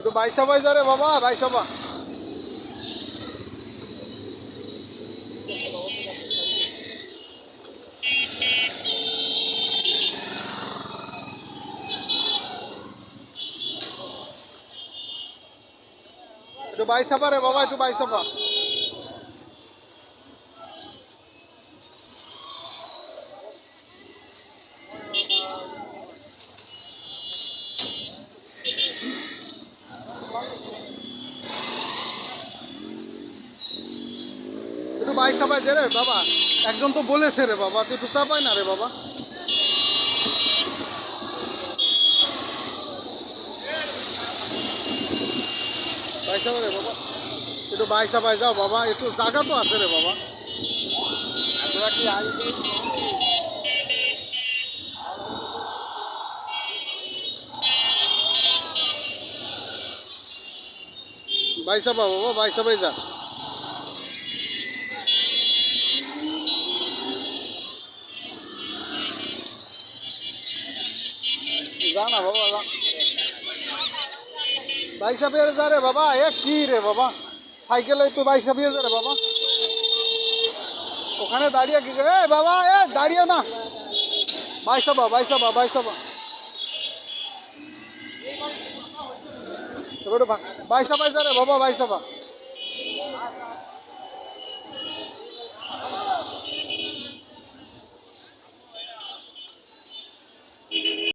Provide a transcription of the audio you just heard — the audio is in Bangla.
একটু বাইসা বাইসা রে বাবা বাইসা বা একটু বাইসা পা রে বাবা, একটু বাইসা পা একটু বাইসা পাইছে রে বাবা। একজন তো বলেছে রে বাবা, তুই একটু চাপাই না রে বাবা। বাইসা রে বাবা। একটু বাইসা পাই যাও বাবা, একটু জায়গা তো আছে রে বাবা। তোরা কি বাইসা বাবা বাইসা পাই যা। যা না বাবা যা বাইসা পেয়ে যা রে বাবা, এ কি রে বাবা? সাইকেলে তো বাইসা পেয়ে যা রে বাবা। ওখানে দাঁড়িয়ে কি করে বাবা, এ দাঁড়িয়ে না। বাইসা বা বাইসা বা বাইসা বা। বাইসা বাইসা রে বাবা, বাইসা বা।